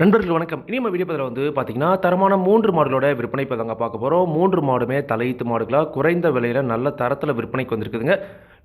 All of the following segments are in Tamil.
நண்பர்கள் வணக்கம். இனிமே வீடியோ பதில் வந்து பார்த்தீங்கன்னா தரமான மூன்று மாடுகளோட விற்பனை இப்போ தாங்க பார்க்க போகிறோம் மூன்று மாடுமே தலையீத்து மாடுகளாக குறைந்த விலையில் நல்ல தரத்தில் விற்பனைக்கு வந்திருக்குதுங்க.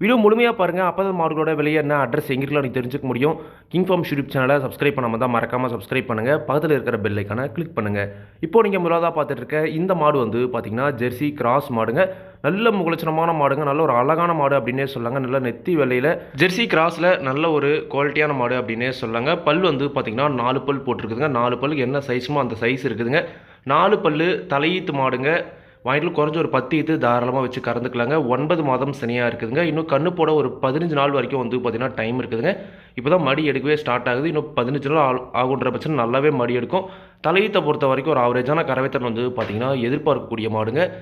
வீடியோ முழுமையாக பாருங்கள் அப்போ தான் மாடுகளோட விலை என்ன அட்ரஸ் எங்கிருக்கலாம் நீங்கள் தெரிஞ்சுக்க முடியும். கிங் ஃபார்ம் யூடியூப் சேனலை சப்ஸ்கிரைப் பண்ணாமல் தான் மறக்காமல் சப்ஸ்கிரைப் பண்ணுங்கள் பக்கத்தில் இருக்கிற பெல்லைக்கான கிளிக் பண்ணுங்கள் இப்போ நீங்கள் முதலாக பார்த்துட்டு இருக்க இந்த மாடு வந்து பார்த்தீங்கன்னா ஜெர்சி கிராஸ் மாடுங்க. நல்ல முகலட்சணமான மாடுங்க நல்ல ஒரு அழகான மாடு அப்படின்னே சொல்லாங்க நல்ல நெத்தி வெள்ளையில் ஜெர்சி கிராஸில் நல்ல ஒரு குவாலிட்டியான மாடு அப்படின்னே சொல்லாங்க பல் வந்து பார்த்தீங்கன்னா நாலு பல் போட்டிருக்குதுங்க. நாலு பல் என்ன சைஸுமோ அந்த சைஸ் இருக்குதுங்க. நாலு பல் தலையீத்து மாடுங்க. வாங்கிட்டு குறைஞ்ச ஒரு பத்து ஈத்து தாராளமாக வச்சு கறந்துக்கலாங்க. ஒன்பது மாதம் சனியாக இருக்குதுங்க. இன்னும் கண்ணு போட ஒரு பதினஞ்சு நாள் வரைக்கும் வந்து பார்த்தீங்கன்னா டைம் இருக்குதுங்க. இப்போ தான் மடி எடுக்கவே ஸ்டார்ட் ஆகுது. இன்னும் பதினஞ்சு நாள் ஆ- ஆகுன்ற பட்சம் நல்லாவே மடி எடுக்கும். தலையீத்தை பொறுத்த வரைக்கும் ஒரு ஆவரேஜான கறவைத்தன் வந்து பார்த்தீங்கன்னா எதிர்பார்க்கக்கூடிய மாடுங்க.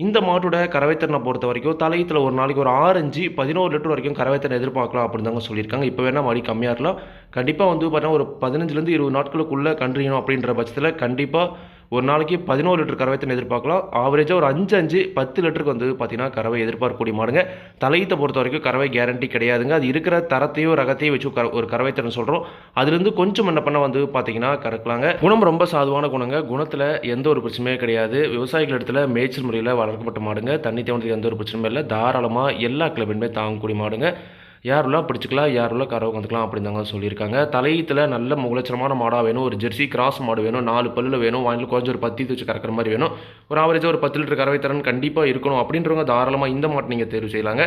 இந்த மாட்டோட கறவைத்திறனை பொறுத்த வரைக்கும் தலையத்தில் ஒரு நாளைக்கு ஒரு ஆறு பதினோரு லிட்டர் வரைக்கும் கறவைத்திறன் எதிர்பார்க்கலாம் அப்படின்னு தாங்க சொல்லியிருக்காங்க. இப்போ வேணால் மடி கம்மியாக இருக்கலாம். கண்டிப்பாக வந்து பார்த்தீங்கன்னா ஒரு பதினஞ்சுலேருந்து இருபது நாட்களுக்குள்ளே கன்றுணும் அப்படின்ற பட்சத்தில் கண்டிப்பாக ஒரு நாளைக்கு பதினோரு லிட்டர் கறவைத்திறன் எதிர்பார்க்கலாம். ஆவரேஜாக ஒரு அஞ்சு அஞ்சு பத்து லிட்டருக்கு வந்து பார்த்தீங்கன்னா கறவை எதிர்பார்க்கக்கூடிய மாடுங்க. தலையத்தை பொறுத்த வரைக்கும் கறவை கேரண்டி கிடையாதுங்க. அது இருக்கிற தரத்தையோ ரகத்தையோ வச்சு ஒரு ஒரு கறவைத்திறன் சொல்கிறோம் அதுலேருந்து கொஞ்சம் என்ன பண்ண வந்து பார்த்தீங்கன்னா கறக்கலாங்க. குணம் ரொம்ப சாதுவான குணங்க. குணத்தில் எந்த ஒரு பிரச்சனையும் கிடையாது. விவசாயிகள் இடத்துல மேய்ச்சல் முறையில் வளர்க்கப்பட்ட மாடுங்க. தண்ணி தேவனத்துக்கு எந்த ஒரு பிரச்சனையும் இல்லை. தாராளமாக எல்லா கிளப்பின்மே தாங்கக்கூடிய மாடுங்க. யாரெல்லாம் பிடிச்சிக்கலாம் யாரெல்லாம் கறவை வந்துக்கலாம் அப்படின்னு தாங்க சொல்லியிருக்காங்க. தலையத்தில் நல்ல முகலட்சணமான மாடாக வேணும் ஒரு ஜெர்சி கிராஸ் மாடு வேணும் நாலு பல்லில் வேணும் வாங்கி கொஞ்சம் ஒரு பத்தி வச்சு கறக்கிற மாதிரி வேணும். ஒரு ஆவரேஜாக ஒரு பத்து லிட்டர் கறவை திறன் கண்டிப்பாக இருக்கணும். அப்படின்றவங்க தாராளமாக இந்த மாட்டை நீங்கள் தேர்வு செய்யலாங்க.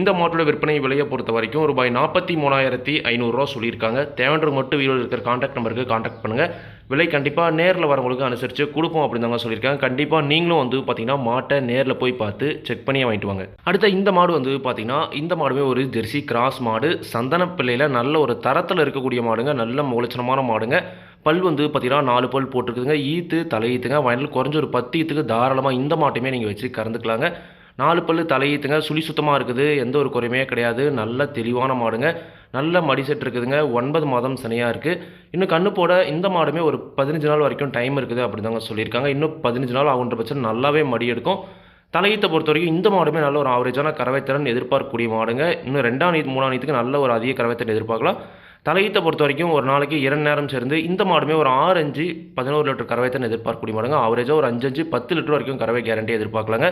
இந்த மாட்டோட விற்பனை விலையை பொறுத்த வரைக்கும் ரூபாய் நாற்பத்தி மூணாயிரத்தி ஐநூறுரூவா சொல்லியிருக்காங்க. தேவைன்ற மட்டும் வீடியோவில் இருக்கிற காண்டாக்ட் நம்பருக்கு காண்டாக்ட் பண்ணுங்கள் விலை கண்டிப்பாக நேரில் வரவங்களுக்கு அனுசரித்து கொடுப்போம் அப்படின்னு தாங்க சொல்லியிருக்காங்க. கண்டிப்பாக நீங்களும் வந்து பார்த்தீங்கன்னா மாட்டை நேரில் போய் பார்த்து செக் பண்ணியே வாங்கிட்டு வாங்க. அடுத்த இந்த மாடு வந்து பார்த்தீங்கன்னா இந்த மாடுமே ஒரு ஜெர்சி கிராஸ் மாடு. சந்தன பிள்ளையில் நல்ல ஒரு தரத்தில் இருக்கக்கூடிய மாடுங்க. நல்ல முகலட்சணமான மாடுங்க. பல் வந்து பார்த்தீங்கன்னா நாலு பல் போட்டிருக்குதுங்க. ஈத்து தலையீத்துங்க. வயலில் குறைஞ்ச ஒரு பத்து ஈத்துக்கு தாராளமாக இந்த மாட்டுமே நீங்கள் வச்சு கறந்துக்கலாங்க. நாலு பல் தலையீத்துங்க. சுழி சுத்தமாக இருக்குது. எந்த ஒரு குறையுமே கிடையாது. நல்ல தெளிவான மாடுங்க. நல்ல மடி செட் இருக்குதுங்க. ஒன்பது மாதம் சனியாக இருக்குது இன்னும் கண்ணு போட இந்த மாடுமே ஒரு பதினஞ்சு நாள் வரைக்கும் டைம் இருக்குது அப்படி தாங்க சொல்லியிருக்காங்க. இன்னும் பதினஞ்சு நாள் ஆகுன்ற பட்சம் நல்லாவே மடி எடுக்கும். தலையீத்தை பொறுத்த வரைக்கும் இந்த மாடுமே நல்ல ஒரு ஆவரேஜான கறவைத்திறன் எதிர்பார்க்கக்கூடிய மாடுங்க. இன்னும் ரெண்டாம் நீத்து மூணாம் நீத்துக்கு நல்ல ஒரு அதிக கறவைத்திறன் எதிர்பார்க்கலாம். தலையீத்தை பொறுத்த வரைக்கும் ஒரு நாளைக்கு இரண்டு நேரம் சேர்ந்து இந்த மாடுமே ஒரு ஆறு அஞ்சு பதினோரு லிட்டர் கறவைத்திறன் எதிர்பார்க்கக்கூடிய மாடுங்க. ஆவரேஜாக ஒரு அஞ்சு அஞ்சு பத்து லிட்டர் வரைக்கும் கறவை கேரண்டி எதிர்பார்க்கலாங்க.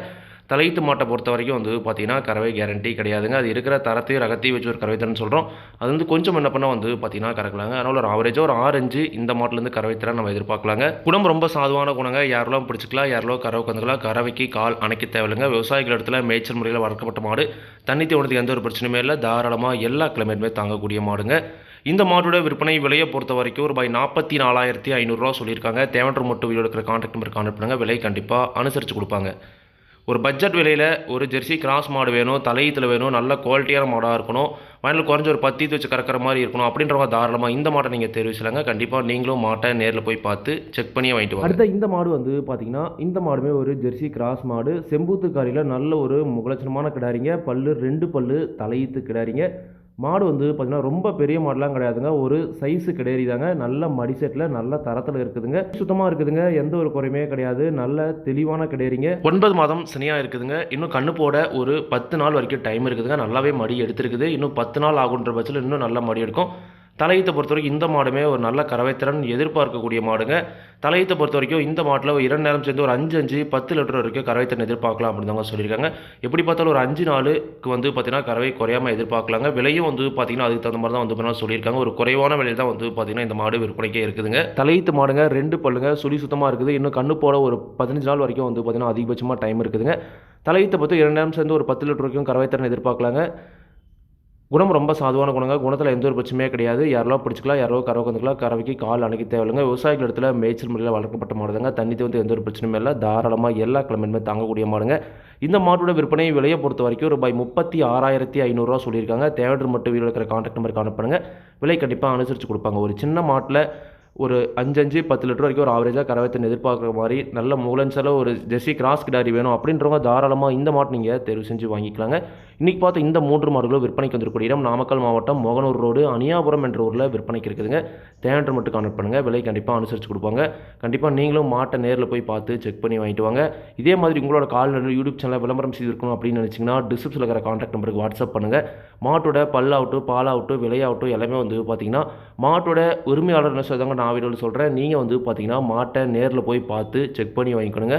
தலையீட்டு மாட்டை பொறுத்த வரைக்கும் வந்து பார்த்தீங்கன்னா கறவை கேரண்டி கிடையாதுங்க. அது இருக்கிற தரத்தையும் ரகத்தையும் வச்சு ஒரு கறவைத்திறன் சொல்கிறோம் அது வந்து கொஞ்சம் என்ன பண்ணால் வந்து பார்த்தீங்கன்னா கறக்கலாங்க. அதனால் ஒரு ஆவரேஜாக ஒரு ஆரஞ்சு இந்த மாட்டிலேருந்து கறவைத்திறன் நம்ம எதிர்பார்க்கலாங்க. குணம் ரொம்ப சாதுவான குணங்க. யாரெல்லாம் பிடிச்சிக்கலாம் யாரெல்லாம் கறவை கந்துக்கலாம் கறவைக்கு கால் அணைக்க தேவையில்லைங்க. விவசாயிகள் இடத்துல மேய்ச்சல் முறையில் வளர்க்கப்பட்ட மாடு. தண்ணி தீவனத்துக்கு எந்த ஒரு பிரச்சனையுமே இல்லை. தாராளமாக எல்லா கிளைமேட்டுமே தாங்கக்கூடிய மாடுங்க. இந்த மாட்டோட விற்பனை விலையை பொறுத்த வரைக்கும் ரூபாய் நாற்பத்தி நாலாயிரத்தி ஐநூறுரூவா சொல்லியிருக்காங்க. தேவன்ற மட்டும் வீடியோ எடுக்கிற கான்டாக்ட் நம்பர் கான்டாக்ட் விலை கண்டிப்பாக அனுசரித்து கொடுப்பாங்க. ஒரு பட்ஜெட் விலையில் ஒரு ஜெர்சி கிராஸ் மாடு வேணும் தலையீத்தில் வேணும் நல்ல குவாலிட்டியான மாடாக இருக்கணும் வயலில் குறைஞ்ச ஒரு பத்தி வச்சு கறக்கிற மாதிரி இருக்கணும் அப்படின்றவங்க தாராளமாக இந்த மாட்டை நீங்கள் தெரிவு செய்யலாங்க. கண்டிப்பாக நீங்களும் மாட்டை நேரில் போய் பார்த்து செக் பண்ணியே வாங்கிட்டு வாங்க. அடுத்த இந்த மாடு வந்து பார்த்தீங்கன்னா இந்த மாடுமே ஒரு ஜெர்சி கிராஸ் மாடு. செம்பூத்துக்காரியில் நல்ல ஒரு முகலட்சணமான கிடாரிங்க. பல்லு ரெண்டு பல்லு தலையீத்து கிடாரிங்க. மாடு வந்து பார்த்தீங்கன்னா ரொம்ப பெரிய மாடெலாம் கிடையாதுங்க. ஒரு சைஸு கிடையாதுங்க நல்ல மடி செட்டில் நல்ல தரத்தில் இருக்குதுங்க. சுத்தமாக இருக்குதுங்க. எந்த ஒரு குறையுமே கிடையாது. நல்ல தெளிவான கிடையாதுங்க ஒன்பது மாதம் சனியாக இருக்குதுங்க. இன்னும் கண்ணு போட ஒரு பத்து நாள் வரைக்கும் டைம் இருக்குதுங்க. நல்லாவே மடி எடுத்திருக்குது. இன்னும் பத்து நாள் ஆகுன்ற பட்சத்தில் இன்னும் நல்ல மடி எடுக்கும். தலையத்தை பொறுத்த வரைக்கும் இந்த மாடுமே ஒரு நல்ல கறவைத்திறன் எதிர்பார்க்கக்கூடிய மாடுங்க. தலையத்தை பொறுத்த வரைக்கும் இந்த மாட்டில் ஒரு இரண்டு நேரம் சேர்ந்து ஒரு அஞ்சு அஞ்சு பத்து லிட்டர் வரைக்கும் கறவைத்திறன் எதிர்பார்க்கலாம் அப்படின்னு சொல்லியிருக்காங்க. எப்படி பார்த்தாலும் ஒரு அஞ்சு நாளுக்கு வந்து பார்த்தீங்கன்னா கறவை குறையாமல் எதிர்பார்க்கலாங்க. விலையும் வந்து பார்த்தீங்கன்னா அதுக்கு தகுந்த மாதிரி தான் வந்து பார்த்தீங்கன்னா சொல்லியிருக்காங்க. ஒரு குறைவான விலையில் தான் வந்து பார்த்தீங்கன்னா இந்த மாடு விற்பனைக்கே இருக்குதுங்க. தலையீத்து மாடுங்க ரெண்டு பல்லுங்க சுழி சுத்தமாக இருக்குது. இன்னும் கண்ணு போட ஒரு பதினஞ்சு நாள் வரைக்கும் வந்து பார்த்தீங்கன்னா அதிகபட்சமாக டைம் இருக்குதுங்க. தலையீத்தை பார்த்து இரண்டு நேரம் சேர்ந்து ஒரு பத்து லிட்டர் வரைக்கும் கறவைத்திறன் எதிர்பார்க்கலாங்க. குணம் ரொம்ப சாதுவான குணங்க குணத்தில் எந்த ஒரு பிரச்சனையே கிடையாது. யாரோ பிடிச்சிக்கலாம் யாரோ கறவை கந்துக்கலாம் கறவைக்கு கால் அணைக்க தேவையில்லைங்க. விவசாயிகள் இடத்துல மேய்ச்சல் முறையில் வளர்க்கப்பட்ட மாடுதாங்க. தண்ணி வந்து எந்த ஒரு பிரச்சனையும் இல்லை. தாராளமாக எல்லா கிழமையுமே தாங்கக்கூடிய மாடுங்க. இந்த மாட்டோட விற்பனை விலையை பொறுத்த வரைக்கும் ரூபாய் முப்பத்தி ஆறாயிரத்தி ஐநூறுரூவா சொல்லியிருக்காங்க. தேவையான மட்டும் வீடு இருக்கிற கான்டாக்ட் நம்பர் கான்டாக்ட் விலை கண்டிப்பாக அனுசரித்து கொடுப்பாங்க. ஒரு சின்ன மாட்டில் ஒரு அஞ்சஞ்சு பத்து லிட்டர் வரைக்கும் ஒரு ஆவரேஜாக கறவைத்தன் எதிர்பார்க்குற மாதிரி நல்ல முகலன்ஸில் ஒரு ஜெர்சி கிராஸ் கிடாரி வேணும் அப்படின்றவங்க தாராளமாக இந்த மாட்டு நீங்கள் தேர்வு செஞ்சு வாங்கிக்கலாங்க. இன்றைக்கி பார்த்த இந்த மூன்று மாடுகளும் விற்பனைக்கு வந்திருக்கூடிய இடம். நாமக்கல் மாவட்டம் மோகனூர் ரோடு அணியாபுரம் என்ற ஊரில் விற்பனைக்கு இருக்குதுங்க. தேவையான மட்டும் கான்டக்ட் பண்ணுங்கள் விலை கண்டிப்பாக அனுசரித்து கொடுப்பாங்க. கண்டிப்பாக நீங்களும் மாட்டை நேரில் போய் பார்த்து செக் பண்ணி வாங்கிட்டு வாங்க. இதே மாதிரி உங்களோட கால்நடை யூடியூப் சேனலில் விளம்பரம் செய்திருக்கணும் அப்படின்னு நினச்சிங்கன்னா டிஸ்கிரிப்ஷனில் இருக்கிற கான்டாக்ட் நம்பருக்கு வாட்ஸ்அப் பண்ணுங்கள் மாட்டோட பல்லாகட்டும் பாலாகட்டும் விலையாகட்டும் எல்லாமே வந்து பார்த்தீங்கன்னா மாட்டோட உரிமையாளர் என்ன சொல்கிறாங்க நான் வீடியோவில் சொல்கிறேன் நீங்கள் வந்து பார்த்தீங்கன்னா மாட்டை நேரில் போய் பார்த்து செக் பண்ணி வாங்கிக்கணுங்க.